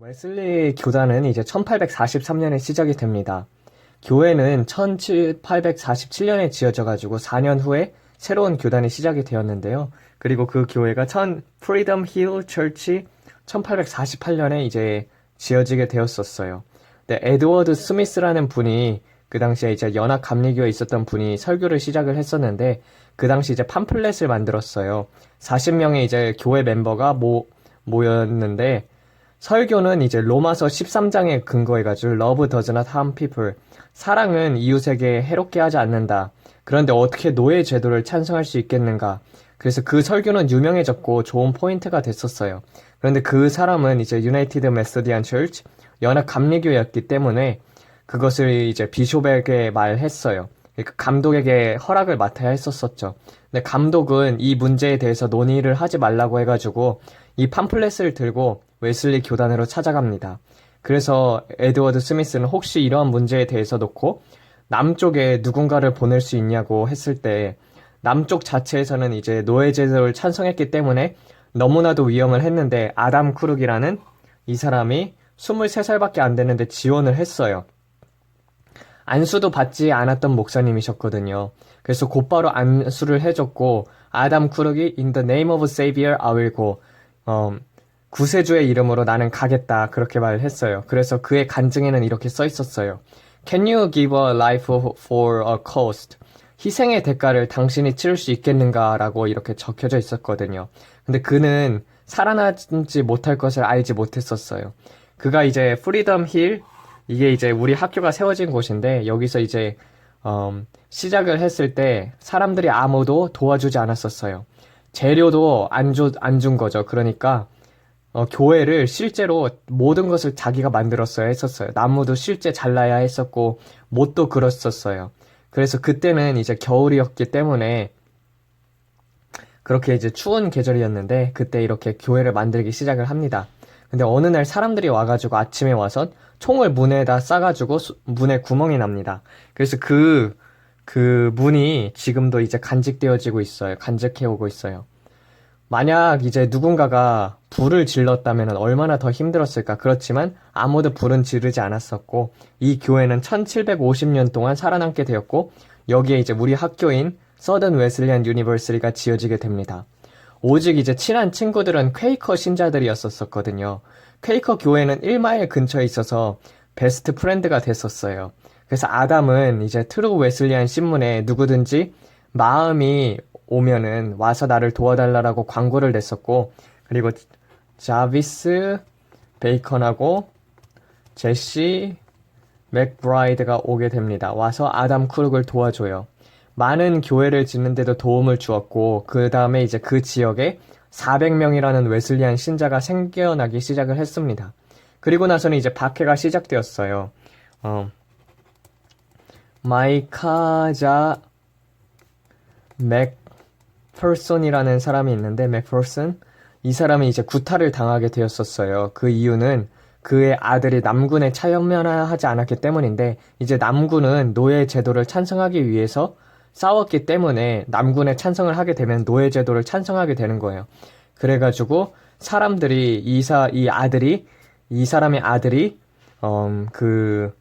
웨슬리 교단은 이제 1843년에 시작이 됩니다. 교회는 1847년에 지어져 가지고 4년 후에 새로운 교단이 시작이 되었는데요. 그리고 그 교회가 천 프리덤 힐 처치 1848년에 이제 지어지게 되었었어요. 네, 에드워드 스미스라는 분이 그 당시에 이제 연합 감리교에 있었던 분이 설교를 시작을 했었는데 그 당시 이제 팜플렛을 만들었어요. 40명의 이제 교회 멤버가 모, 모였는데 설교는 이제 로마서 13장에 근거해가지고 Love does not harm people. 사랑은 이웃에게 해롭게 하지 않는다. 그런데 어떻게 노예 제도를 찬성할 수 있겠는가? 그래서 그 설교는 유명해졌고 좋은 포인트가 됐었어요. 그런데 그 사람은 이제 유나이티드 메소디안 철치 연합 감리교였기 때문에 그것을 이제 비숍에게 말했어요. 그러니까 감독에게 허락을 맡아야 했었었죠. 근데 감독은 이 문제에 대해서 논의를 하지 말라고 해가지고 이 팜플렛을 들고 웨슬리 교단으로 찾아갑니다. 그래서 에드워드 스미스는 혹시 이러한 문제에 대해서 놓고 남쪽에 누군가를 보낼 수 있냐고 했을 때 남쪽 자체에서는 이제 노예 제도를 찬성했기 때문에 너무나도 위험을 했는데 아담 쿠룩이라는 이 사람이 23살밖에 안 됐는데 지원을 했어요. 안수도 받지 않았던 목사님이셨거든요. 그래서 곧바로 안수를 해줬고 아담 쿠룩이 In the name of Savior I will go. 어, 구세주의 이름으로 나는 가겠다 그렇게 말을 했어요. 그래서 그의 간증에는 이렇게 써 있었어요. Can you give a life for a cost? 희생의 대가를 당신이 치를 수 있겠는가라고 이렇게 적혀져 있었거든요. 근데 그는 살아나지 못할 것을 알지 못했었어요. 그가 이제 프리덤 힐 이게 이제 우리 학교가 세워진 곳인데 여기서 이제 음, 시작을 했을 때 사람들이 아무도 도와주지 않았었어요. 재료도 안 줘, 안준 거죠. 그러니까 어, 교회를 실제로 모든 것을 자기가 만들었어야 했었어요. 나무도 실제 잘라야 했었고 못도 그랬었어요. 그래서 그때는 이제 겨울이었기 때문에 그렇게 이제 추운 계절이었는데 그때 이렇게 교회를 만들기 시작을 합니다. 근데 어느 날 사람들이 와가지고 아침에 와서 총을 문에다 싸가지고 수- 문에 구멍이 납니다. 그래서 그, 그 문이 지금도 이제 간직되어지고 있어요. 간직해오고 있어요. 만약 이제 누군가가 불을 질렀다면 얼마나 더 힘들었을까. 그렇지만 아무도 불은 지르지 않았었고, 이 교회는 1750년 동안 살아남게 되었고, 여기에 이제 우리 학교인 서든 웨슬리안 유니버시티가 지어지게 됩니다. 오직 이제 친한 친구들은 퀘이커 신자들이었었거든요. 퀘이커 교회는 1마일 근처에 있어서 베스트 프렌드가 됐었어요. 그래서 아담은 이제 트루 웨슬리안 신문에 누구든지 마음이 오면은 와서 나를 도와달라라고 광고를 냈었고, 그리고 자비스 베이컨하고 제시 맥브라이드가 오게 됩니다. 와서 아담 쿠룩을 도와줘요. 많은 교회를 짓는데도 도움을 주었고, 그 다음에 이제 그 지역에 400명이라는 웨슬리안 신자가 생겨나기 시작을 했습니다. 그리고 나서는 이제 박해가 시작되었어요. 어, 마이카자 맥 퍼슨이라는 사람이 있는데, 맥퍼슨? 이 사람이 이제 구타를 당하게 되었었어요. 그 이유는 그의 아들이 남군에 참여하지 않았기 때문인데, 이제 남군은 노예 제도를 찬성하기 위해서 싸웠기 때문에 남군에 찬성을 하게 되면 노예 제도를 찬성하게 되는 거예요. 그래가지고 사람들이 이사 이 아들이 이 사람의 아들이 음, 그,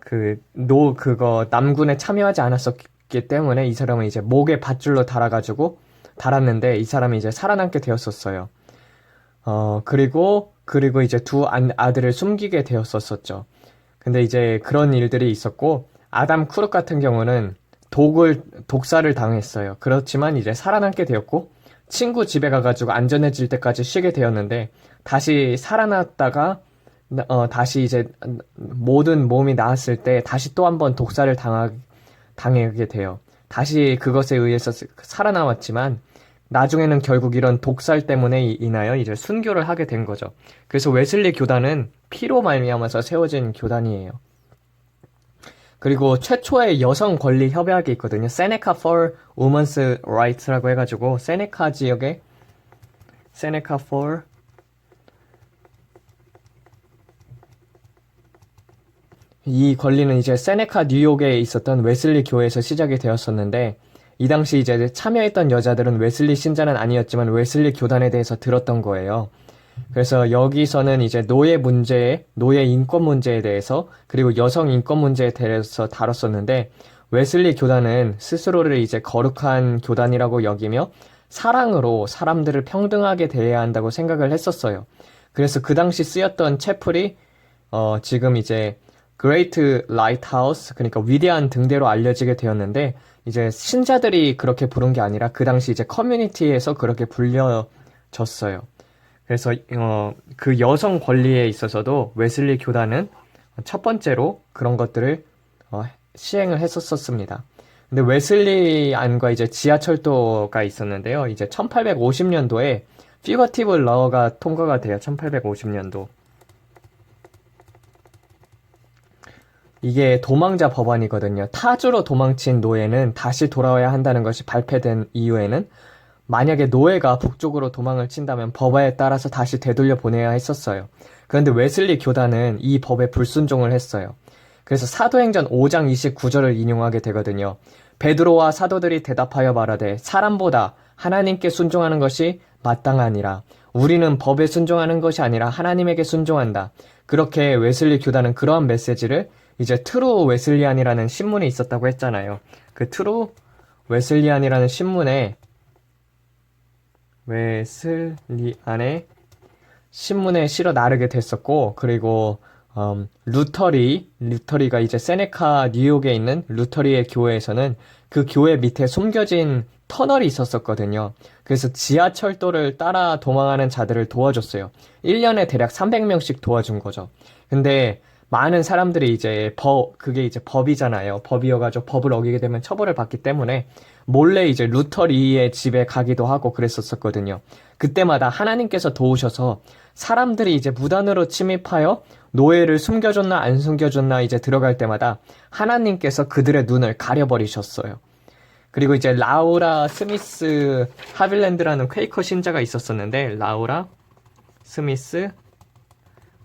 그, 노, 그거, 남군에 참여하지 않았었기 때문에 이 사람은 이제 목에 밧줄로 달아가지고 달았는데 이 사람이 이제 살아남게 되었었어요. 어, 그리고, 그리고 이제 두 안- 아들을 숨기게 되었었었죠. 근데 이제 그런 일들이 있었고, 아담 쿠룩 같은 경우는 독을, 독사를 당했어요. 그렇지만 이제 살아남게 되었고, 친구 집에 가가지고 안전해질 때까지 쉬게 되었는데, 다시 살아났다가, 어, 다시 이제 모든 몸이 나았을 때 다시 또 한 번 독사를 당하, 당하게 돼요. 다시 그것에 의해서 살아남았지만 나중에는 결국 이런 독살 때문에 이- 인하여 이제 순교를 하게 된 거죠. 그래서 웨슬리 교단은 피로 말미암아서 세워진 교단이에요. 그리고 최초의 여성 권리 협약이 있거든요. 세네카 for Women's Rights라고 해가지고 세네카 지역에 세네카 for 이 권리는 이제 세네카 뉴욕에 있었던 웨슬리 교회에서 시작이 되었었는데 이 당시 이제 참여했던 여자들은 웨슬리 신자는 아니었지만 웨슬리 교단에 대해서 들었던 거예요. 그래서 여기서는 이제 노예 문제, 노예 인권 문제에 대해서 그리고 여성 인권 문제에 대해서 다뤘었는데 웨슬리 교단은 스스로를 이제 거룩한 교단이라고 여기며 사랑으로 사람들을 평등하게 대해야 한다고 생각을 했었어요. 그래서 그 당시 쓰였던 채플이 어, 지금 이제 Great Lighthouse 그러니까 위대한 등대로 알려지게 되었는데 이제 신자들이 그렇게 부른 게 아니라 그 당시 이제 커뮤니티에서 그렇게 불려졌어요. 그래서 어, 그 여성 권리에 있어서도 웨슬리 교단은 첫 번째로 그런 것들을 어, 시행을 했었습니다. 근데 웨슬리 안과 이제 지하철도가 있었는데요. 이제 1850년도에 피거티브 러가 통과가 돼요. 1850년도. 이게 도망자 법안이거든요. 타주로 도망친 노예는 다시 돌아와야 한다는 것이 발표된 이후에는 만약에 노예가 북쪽으로 도망을 친다면 법에 따라서 다시 되돌려 보내야 했었어요. 그런데 웨슬리 교단은 이 법에 불순종을 했어요. 그래서 사도행전 5장 29절을 인용하게 되거든요. 베드로와 사도들이 대답하여 말하되 사람보다 하나님께 순종하는 것이 마땅하니라. 우리는 법에 순종하는 것이 아니라 하나님에게 순종한다. 그렇게 웨슬리 교단은 그러한 메시지를 이제 트루 웨슬리안이라는 신문에 있었다고 했잖아요. 그 트루 웨슬리안이라는 신문에 웨슬리안의 신문에 실어 나르게 됐었고 그리고 음, 루터리 루터리가 이제 세네카 뉴욕에 있는 루터리의 교회에서는 그 교회 밑에 숨겨진 터널이 있었었거든요. 그래서 지하철도를 따라 도망하는 자들을 도와줬어요. 1년에 대략 300명씩 도와준 거죠. 근데 많은 사람들이 이제 법, 그게 이제 법이잖아요. 법이어가지고 법을 어기게 되면 처벌을 받기 때문에 몰래 이제 루터리의 집에 가기도 하고 그랬었었거든요. 그때마다 하나님께서 도우셔서 사람들이 이제 무단으로 침입하여 노예를 숨겨줬나 안 숨겨줬나 이제 들어갈 때마다 하나님께서 그들의 눈을 가려버리셨어요. 그리고 이제 라우라 스미스 하빌랜드라는 퀘이커 신자가 있었었는데 라우라 스미스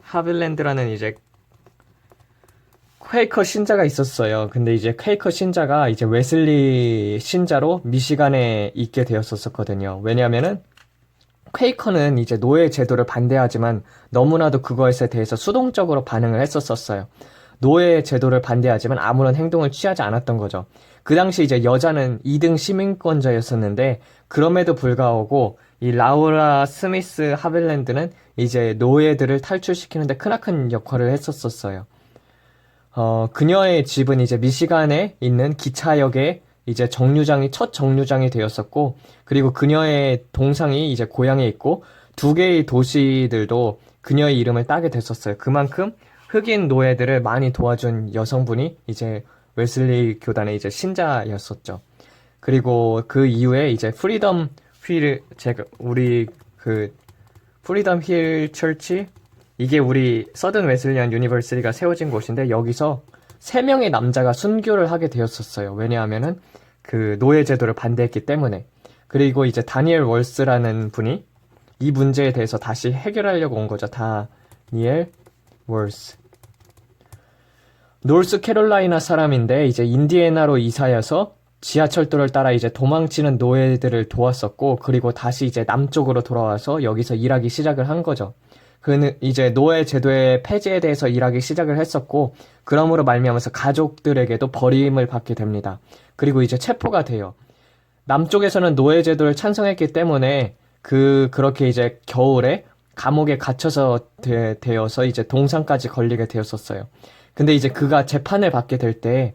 하빌랜드라는 이제 퀘이커 신자가 있었어요. 근데 이제 퀘이커 신자가 이제 웨슬리 신자로 미시간에 있게 되었었거든요. 왜냐하면은 퀘이커는 이제 노예 제도를 반대하지만 너무나도 그것에 대해서 수동적으로 반응을 했었었어요. 노예 제도를 반대하지만 아무런 행동을 취하지 않았던 거죠. 그 당시 이제 여자는 2등 시민권자였었는데 그럼에도 불구하고 이 라우라 스미스 하빌랜드는 이제 노예들을 탈출시키는데 크나큰 역할을 했었었어요. 어, 그녀의 집은 이제 미시간에 있는 기차역에 이제 정류장이 첫 정류장이 되었었고 그리고 그녀의 동상이 이제 고향에 있고 두 개의 도시들도 그녀의 이름을 따게 됐었어요. 그만큼 흑인 노예들을 많이 도와준 여성분이 이제 웨슬리 교단의 이제 신자였었죠. 그리고 그 이후에 이제 프리덤 휠 제가 우리 그 프리덤 힐 철치 이게 우리 서든 웨슬리안 유니버시티가 세워진 곳인데 여기서 세 명의 남자가 순교를 하게 되었었어요. 왜냐하면은 그 노예 제도를 반대했기 때문에. 그리고 이제 다니엘 월스라는 분이 이 문제에 대해서 다시 해결하려고 온 거죠. 다니엘 월스. 노스 캐롤라이나 사람인데 이제 인디애나로 이사해서 지하철도를 따라 이제 도망치는 노예들을 도왔었고 그리고 다시 이제 남쪽으로 돌아와서 여기서 일하기 시작을 한 거죠. 그는 이제 노예 제도의 폐지에 대해서 일하기 시작을 했었고 그러므로 말미암아서 가족들에게도 버림을 받게 됩니다. 그리고 이제 체포가 돼요. 남쪽에서는 노예 제도를 찬성했기 때문에 그 그렇게 이제 겨울에 감옥에 갇혀서 되, 되어서 이제 동상까지 걸리게 되었었어요. 근데 이제 그가 재판을 받게 될 때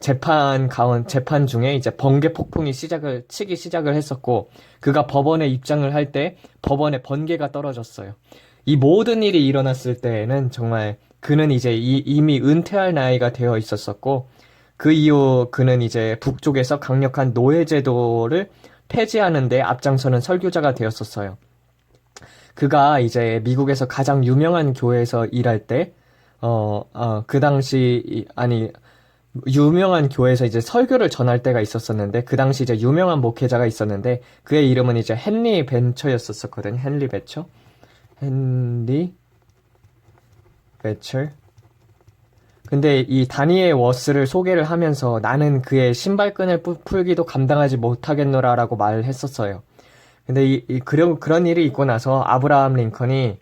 재판 가운 재판 중에 이제 번개 폭풍이 시작을 치기 시작을 했었고 그가 법원에 입장을 할 때 법원에 번개가 떨어졌어요. 이 모든 일이 일어났을 때에는 정말 그는 이제 이, 이미 은퇴할 나이가 되어 있었었고 그 이후 그는 이제 북쪽에서 강력한 노예 제도를 폐지하는데 앞장서는 설교자가 되었었어요. 그가 이제 미국에서 가장 유명한 교회에서 일할 때, 어, 어, 그 당시, 아니, 유명한 교회에서 이제 설교를 전할 때가 있었었는데, 그 당시 이제 유명한 목회자가 있었는데, 그의 이름은 이제 헨리 벤처였었거든요. 헨리 벤처. 헨리 베처 근데 이 다니엘 워스를 소개를 하면서 나는 그의 신발끈을 풀기도 감당하지 못하겠노라라고 말을 했었어요. 근데 이, 이 그런 그런 일이 있고 나서 아브라함 링컨이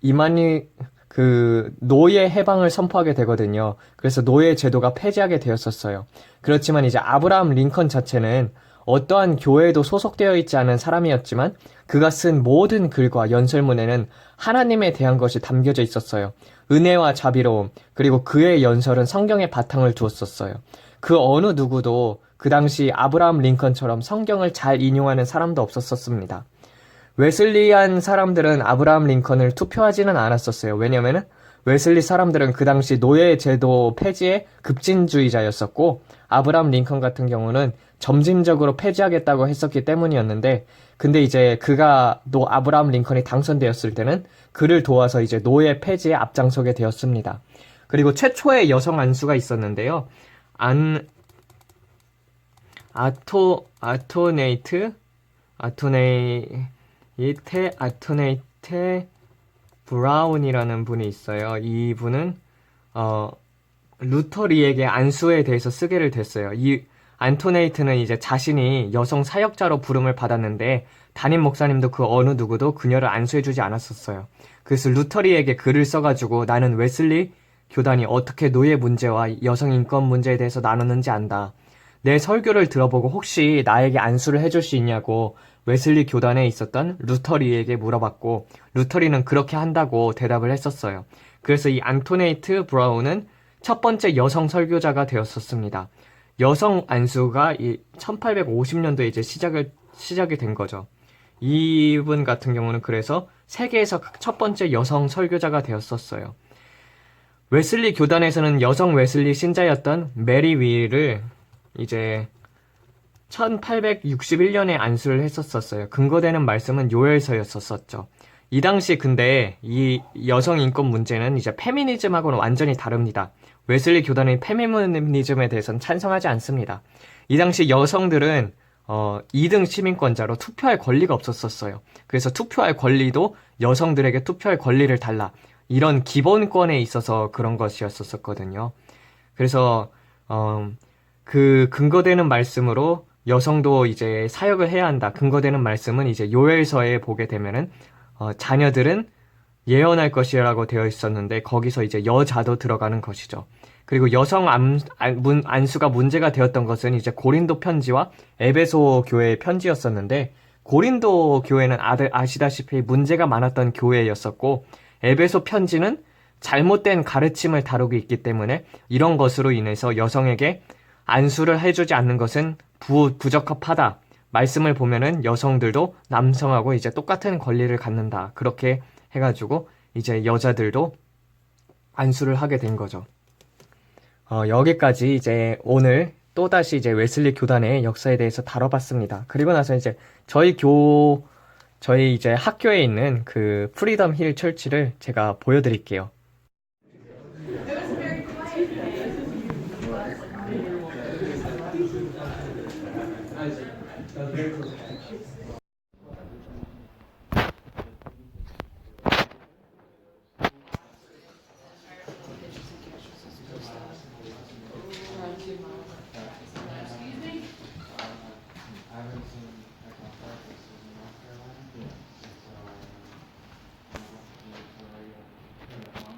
이만희 그 노예 해방을 선포하게 되거든요. 그래서 노예 제도가 폐지하게 되었었어요. 그렇지만 이제 아브라함 링컨 자체는 어떠한 교회에도 소속되어 있지 않은 사람이었지만 그가 쓴 모든 글과 연설문에는 하나님에 대한 것이 담겨져 있었어요. 은혜와 자비로움, 그리고 그의 연설은 성경에 바탕을 두었었어요. 그 어느 누구도 그 당시 아브라함 링컨처럼 성경을 잘 인용하는 사람도 없었었습니다. 웨슬리한 사람들은 아브라함 링컨을 투표하지는 않았었어요. 왜냐면은 웨슬리 사람들은 그 당시 노예 제도 폐지의 급진주의자였었고 아브라함 링컨 같은 경우는 점진적으로 폐지하겠다고 했었기 때문이었는데 근데 이제 그가 노 아브라함 링컨이 당선되었을 때는 그를 도와서 이제 노예 폐지에 앞장서게 되었습니다. 그리고 최초의 여성 안수가 있었는데요. 안 아토 아토네이트 아토네이테 아토네이테 브라운이라는 분이 있어요. 이 분은 어 루터리에게 안수에 대해서 쓰게를 됐어요. 이 안토네이트는 이제 자신이 여성 사역자로 부름을 받았는데 담임 목사님도 그 어느 누구도 그녀를 안수해주지 않았었어요. 그래서 루터리에게 글을 써가지고 나는 웨슬리 교단이 어떻게 노예 문제와 여성 인권 문제에 대해서 나누는지 안다. 내 설교를 들어보고 혹시 나에게 안수를 해줄 수 있냐고 웨슬리 교단에 있었던 루터리에게 물어봤고 루터리는 그렇게 한다고 대답을 했었어요. 그래서 이 안토네이트 브라운은 첫 번째 여성 설교자가 되었었습니다. 여성 안수가 이 1850년도에 이제 시작을 시작이 된 거죠. 이분 같은 경우는 그래서 세계에서 첫 번째 여성 설교자가 되었었어요. 웨슬리 교단에서는 여성 웨슬리 신자였던 메리 윌을 이제 1861년에 안수를 했었었어요. 근거되는 말씀은 요엘서였었었죠. 이 당시 근데 이 여성 인권 문제는 이제 페미니즘하고는 완전히 다릅니다. 웨슬리 교단의 페미니즘에 대해서는 찬성하지 않습니다. 이 당시 여성들은 어, 2등 시민권자로 투표할 권리가 없었었어요. 그래서 투표할 권리도 여성들에게 투표할 권리를 달라. 이런 기본권에 있어서 그런 것이었었거든요. 그래서 어, 그 근거되는 말씀으로 여성도 이제 사역을 해야 한다. 근거되는 말씀은 이제 요엘서에 보게 되면은 어, 자녀들은 예언할 것이라고 되어 있었는데 거기서 이제 여자도 들어가는 것이죠. 그리고 여성 안, 안, 문, 안수가 문제가 되었던 것은 이제 고린도 편지와 에베소 교회의 편지였었는데 고린도 교회는 아들 아시다시피 문제가 많았던 교회였었고 에베소 편지는 잘못된 가르침을 다루고 있기 때문에 이런 것으로 인해서 여성에게 안수를 해주지 않는 것은 부, 부적합하다. 말씀을 보면은 여성들도 남성하고 이제 똑같은 권리를 갖는다. 그렇게 해가지고 이제 여자들도 안수를 하게 된 거죠. 어, 여기까지 이제 오늘 또다시 이제 웨슬리 교단의 역사에 대해서 다뤄봤습니다. 그리고 나서 이제 저희 교, 저희 이제 학교에 있는 그 프리덤 힐 철치를 제가 보여드릴게요. Nice. That's very cool.